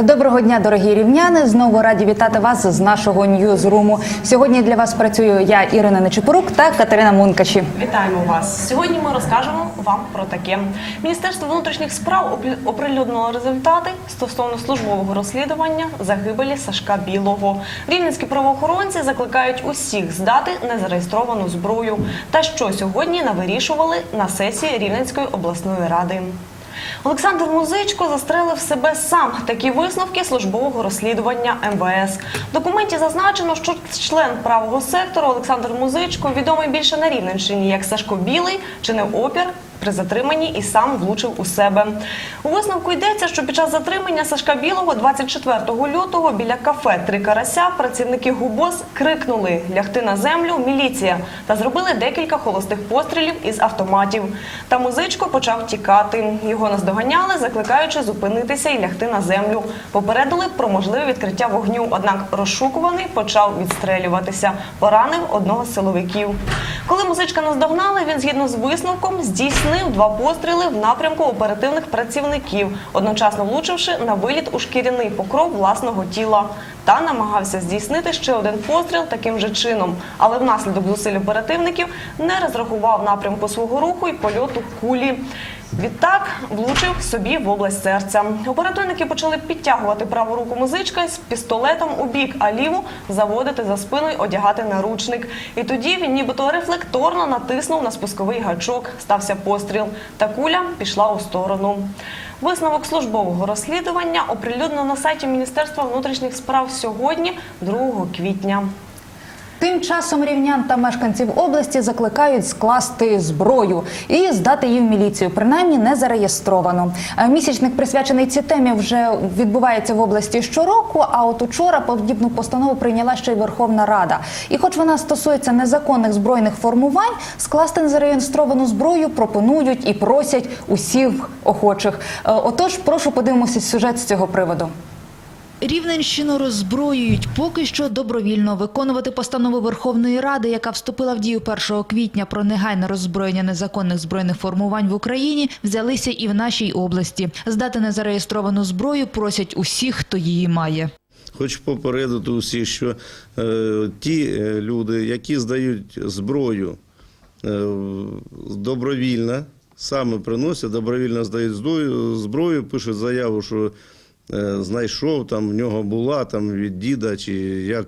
Доброго дня, дорогі рівняни. Знову раді вітати вас з нашого ньюзруму. Сьогодні для вас працюю я, Ірина Нечипорук та Катерина Мункачі. Вітаємо вас. Сьогодні ми розкажемо вам про таке. Міністерство внутрішніх справ оприлюднило результати стосовно службового розслідування загибелі Сашка Білого. Рівненські правоохоронці закликають усіх здати незареєстровану зброю. Та що сьогодні навирішували на сесії Рівненської обласної ради. Олександр Музичко застрелив себе сам. Такі висновки службового розслідування МВС. В документі зазначено, що член правого сектору Олександр Музичко відомий більше на Рівненщині як Сашко Білий, чинив опір при затриманні і сам влучив у себе. У висновку йдеться, що під час затримання Сашка Білого 24 лютого біля кафе Три карася працівники ГУБОС крикнули лягти на землю міліція та зробили декілька холостих пострілів із автоматів. Та музичко почав тікати. Його наздоганяли, закликаючи зупинитися і лягти на землю. Попередили про можливе відкриття вогню. Однак розшукуваний почав відстрелюватися, поранив одного з силовиків. Коли музичка наздогнали, він згідно з висновком здійснив два постріли в напрямку оперативних працівників, одночасно влучивши на виліт у шкіряний покров власного тіла. Та намагався здійснити ще один постріл таким же чином, але внаслідок зусиль оперативників не розрахував напрямку свого руху і польоту кулі. Відтак влучив собі в область серця. Оперативники почали підтягувати праву руку музичка з пістолетом у бік, а ліву заводити за спиною, одягати наручник. І тоді він нібито рефлекторно натиснув на спусковий гачок. Стався постріл, та куля пішла у сторону. Висновок службового розслідування оприлюднено на сайті Міністерства внутрішніх справ сьогодні, 2 квітня. Тим часом рівнян та мешканців області закликають скласти зброю і здати її в міліцію, принаймні не зареєстровано. Е, Місячник присвячений цій темі вже відбувається в області щороку. А от учора подібну постанову прийняла ще й Верховна Рада. І, хоч вона стосується незаконних збройних формувань, скласти незареєстровану зброю пропонують і просять усіх охочих. Е, Отож, прошу подивимося сюжет з цього приводу. Рівненщину роззброюють поки що добровільно виконувати постанову Верховної Ради, яка вступила в дію 1 квітня про негайне роззброєння незаконних збройних формувань в Україні, взялися і в нашій області. Здати незареєстровану зброю просять усіх, хто її має. Хочу попередити усіх, що е, ті е, люди, які здають зброю е, добровільно, саме приносять, добровільно здають зброю, пишуть заяву, що знайшов, там в нього була там від діда, чи як,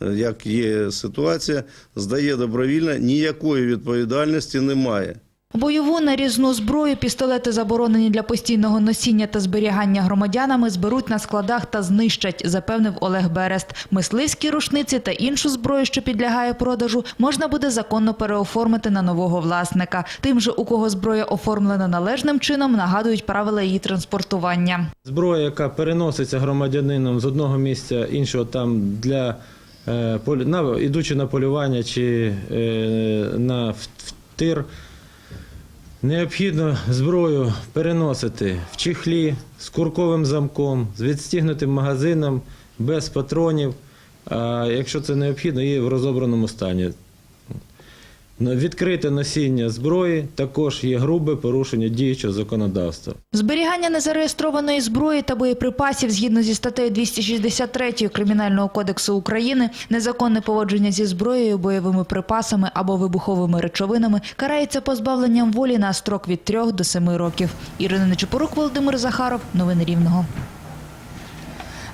як є ситуація, здає добровільно, ніякої відповідальності немає. Бойову нарізну зброю, пістолети заборонені для постійного носіння та зберігання громадянами, зберуть на складах та знищать, запевнив Олег Берест. Мисливські рушниці та іншу зброю, що підлягає продажу, можна буде законно переоформити на нового власника. Тим же, у кого зброя оформлена належним чином, нагадують правила її транспортування. Зброя, яка переноситься громадянином з одного місця іншого там для е, на, ідучи на полювання чи е, на в- тир, необхідно зброю переносити в чехлі з курковим замком, з відстігнутим магазином, без патронів. А якщо це необхідно, і в розобраному стані. Відкрите носіння зброї також є грубе порушення діючого законодавства. Зберігання незареєстрованої зброї та боєприпасів згідно зі статтею 263 Кримінального кодексу України, незаконне поводження зі зброєю, бойовими припасами або вибуховими речовинами карається позбавленням волі на строк від 3 до 7 років. Ірина Нечепорук, Володимир Захаров. Новини Рівного.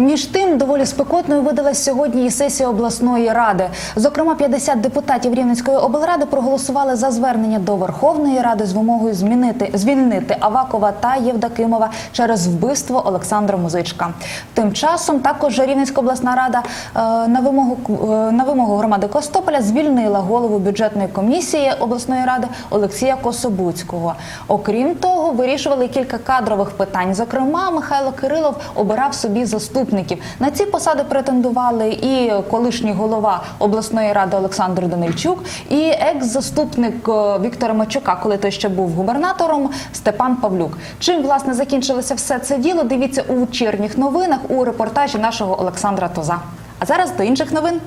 Між тим, доволі спекотною видалась сьогодні і сесія обласної ради. Зокрема, 50 депутатів Рівненської облради проголосували за звернення до Верховної Ради з вимогою змінити звільнити Авакова та Євдокимова через вбивство Олександра Музичка. Тим часом також Рівненська обласна рада е, на вимогу е, на вимогу громади Костополя звільнила голову бюджетної комісії обласної ради Олексія Кособуцького. Окрім того, вирішували кілька кадрових питань. Зокрема, Михайло Кирилов обирав собі заступників. На ці посади претендували і колишній голова обласної ради Олександр Данильчук, і екс-заступник е, Віктора Мачука, коли той ще був губернатором, Степан Павлюк. Чим власне закінчилося все це діло? Дивіться у вечірніх новинах у репортажі нашого Олександра Тоза. А зараз до інших новин.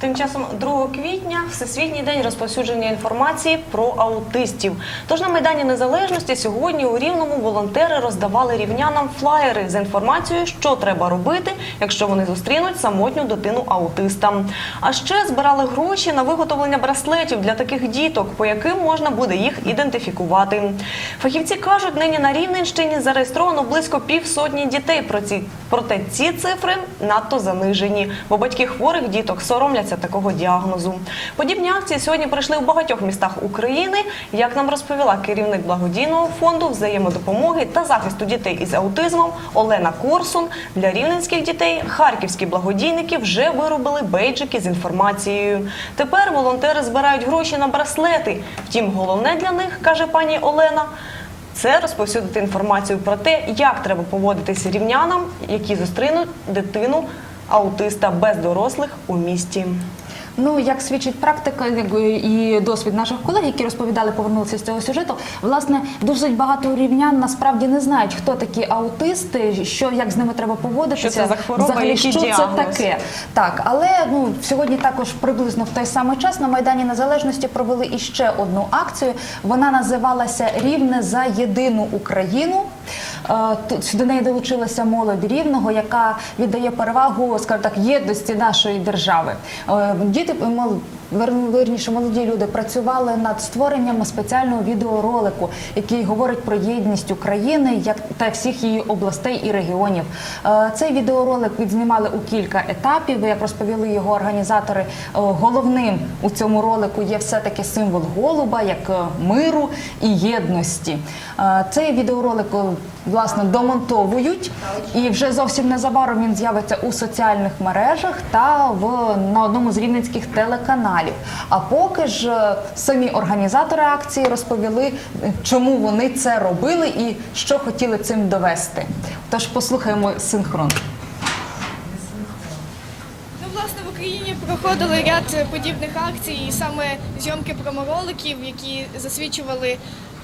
Тим часом 2 квітня Всесвітній день розповсюдження інформації про аутистів. Тож на Майдані Незалежності сьогодні у Рівному волонтери роздавали рівнянам флаєри з інформацією, що треба робити, якщо вони зустрінуть самотню дитину аутиста. А ще збирали гроші на виготовлення браслетів для таких діток, по яким можна буде їх ідентифікувати. Фахівці кажуть, нині на Рівненщині зареєстровано близько півсотні дітей. Проте ці цифри надто занижені, бо батьки хворих діток соромляться такого діагнозу. Подібні акції сьогодні пройшли у багатьох містах України. Як нам розповіла керівник благодійного фонду взаємодопомоги та захисту дітей із аутизмом Олена Корсун, для рівненських дітей харківські благодійники вже виробили бейджики з інформацією. Тепер волонтери збирають гроші на браслети. Втім, головне для них каже пані Олена. Це розповсюдити інформацію про те, як треба поводитися рівнянам, які зустрінуть дитину аутиста без дорослих у місті. Ну, як свідчить практика і досвід наших колег, які розповідали, повернулися з цього сюжету, власне, дуже багато рівнян насправді не знають, хто такі аутисти, що як з ними треба поводитися, Що це за хвороба, взагалі, що це таке. Так, але ну сьогодні також приблизно в той самий час на Майдані Незалежності провели іще одну акцію. Вона називалася Рівне за єдину Україну. Е, До неї долучилася молодь рівного, яка віддає перевагу, скажімо так, єдності нашої держави. Е, Діти мол- вер- вірніше, молоді люди працювали над створенням спеціального відеоролику, який говорить про єдність України як та всіх її областей і регіонів. Е, Цей відеоролик відзнімали у кілька етапів. Як розповіли його організатори, е, головним у цьому ролику є все-таки символ голуба, як е, миру і єдності. Е, Цей відеоролик е, власне домонтовують, і вже зовсім незабаром він з'явиться у соціальних мережах та в на одному з рівненських телеканалів. А поки ж е, самі організатори акції розповіли, е, чому вони це робили і що хотіли цим довести. Тож послухаємо синхрон. Ну, власне, в Україні проходили ряд подібних акцій, і саме зйомки промороликів, які засвідчували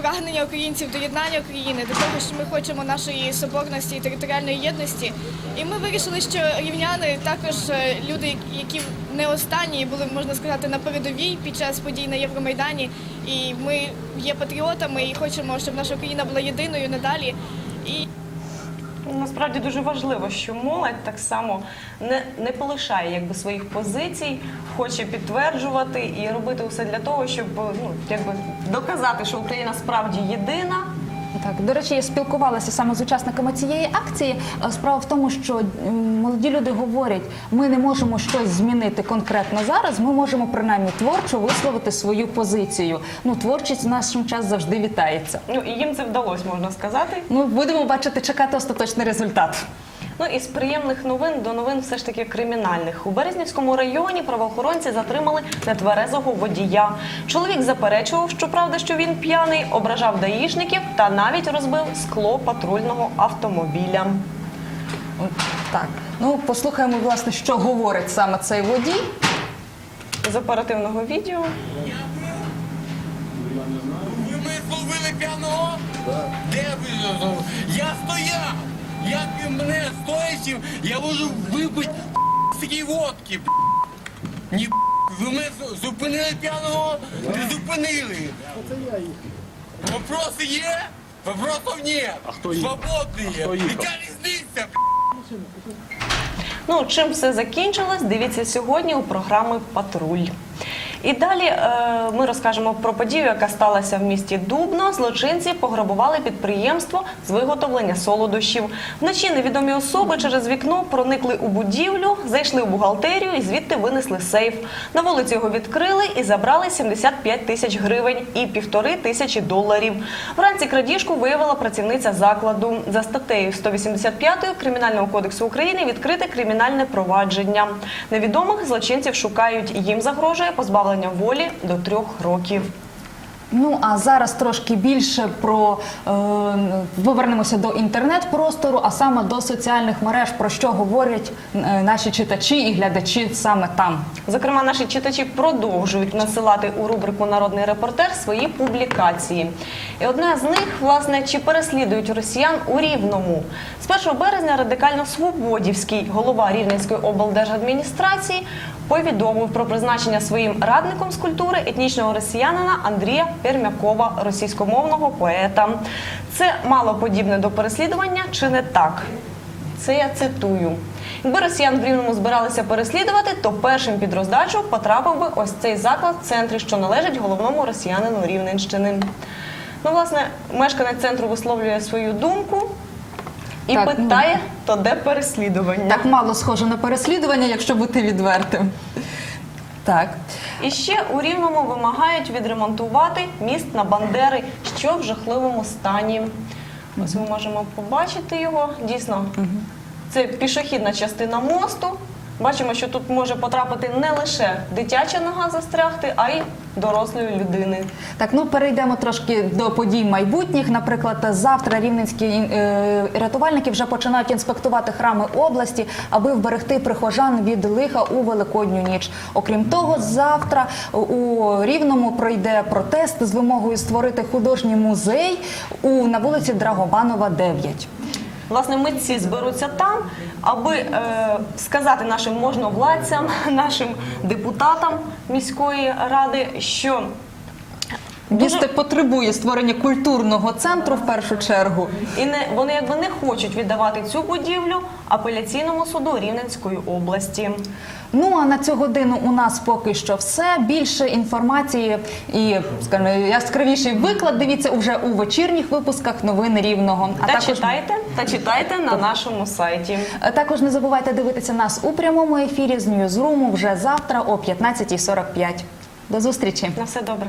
прагнення українців до єднання України, до того, що ми хочемо нашої соборності і територіальної єдності. І ми вирішили, що рівняни також е, люди, які не останні були, можна сказати, на передовій під час подій на Євромайдані. І ми є патріотами і хочемо, щоб наша Україна була єдиною надалі. І Насправді дуже важливо, що молодь так само не, не полишає якби своїх позицій, хоче підтверджувати і робити все для того, щоб ну якби доказати, що Україна справді єдина. Так, до речі, я спілкувалася саме з учасниками цієї акції. Е, Справа в тому, що молоді люди говорять, ми не можемо щось змінити конкретно зараз. Ми можемо принаймні творчо висловити свою позицію. Ну, творчість в наш час завжди вітається. Ну і їм це вдалося, можна сказати. Ну, будемо бачити, чекати остаточний результат. Ну і з приємних новин до новин все ж таки кримінальних. У Березнівському районі правоохоронці затримали нетверезого водія. Чоловік заперечував, що правда, що він п'яний, ображав даїшників та навіть розбив скло патрульного автомобіля. От Так, ну послухаємо, власне, що говорить саме цей водій. З оперативного відео Ви мене зловили п'яного? Де ви? Я стояв! Як ви мене стоячим, я можу випити стільки водки. Ні, ви мене зупинили п'яного? Не зупинили. Вопроси є? Вопросов ні. А хто є? Свободний є. Яка різниця? Ну, чим все закінчилось, дивіться сьогодні у програми Патруль. І далі е, ми розкажемо про подію, яка сталася в місті Дубно. Злочинці пограбували підприємство з виготовлення солодощів. Вночі невідомі особи через вікно проникли у будівлю, зайшли в бухгалтерію і звідти винесли сейф. На вулиці його відкрили і забрали 75 тисяч гривень і півтори тисячі доларів. Вранці крадіжку виявила працівниця закладу. За статтею 185 Кримінального кодексу України відкрите кримінальне провадження. Невідомих злочинців шукають. Їм загрожує позбавлення волі до трьох років. Ну а зараз трошки більше про е, повернемося до інтернет-простору, а саме до соціальних мереж, про що говорять е, наші читачі і глядачі саме там. Зокрема, наші читачі продовжують насилати у рубрику Народний репортер свої публікації. І одна з них, власне, чи переслідують росіян у Рівному. З 1 березня радикально свободівський голова Рівненської облдержадміністрації повідомив про призначення своїм радником з культури етнічного росіянина Андрія Пермякова, російськомовного поета. Це мало подібне до переслідування, чи не так? Це я цитую. Якби росіян в Рівному збиралися переслідувати, то першим під роздачу потрапив би ось цей заклад в центрі, що належить головному росіянину Рівненщини. Ну, власне, мешканець центру висловлює свою думку і Так, ну. питає, то де переслідування. Так мало схоже на переслідування, якщо бути відвертим. Так. І ще у Рівному вимагають відремонтувати міст на Бандери, що в жахливому стані. Ось ми можемо побачити його. Дійсно, це пішохідна частина мосту. Бачимо, що тут може потрапити не лише дитяча нога застрягти, а й дорослої людини. Так, ну перейдемо трошки до подій майбутніх. Наприклад, завтра рівненські е, рятувальники вже починають інспектувати храми області, аби вберегти прихожан від лиха у великодню ніч. Окрім того, завтра у Рівному пройде протест з вимогою створити художній музей у на вулиці Драгобанова, 9. Власне, митці зберуться там, аби е, сказати нашим можновладцям, нашим депутатам міської ради, що Місто потребує створення культурного центру в першу чергу. і не вони якби не хочуть віддавати цю будівлю апеляційному суду Рівненської області. Ну а на цю годину у нас поки що все. Більше інформації і скажімо, яскравіший виклад. Дивіться уже у вечірніх випусках новин рівного. А та також читайте та читайте на нашому сайті. Е, також не забувайте дивитися нас у прямому ефірі з Ньюзруму вже завтра о 15.45. До зустрічі. На все добре.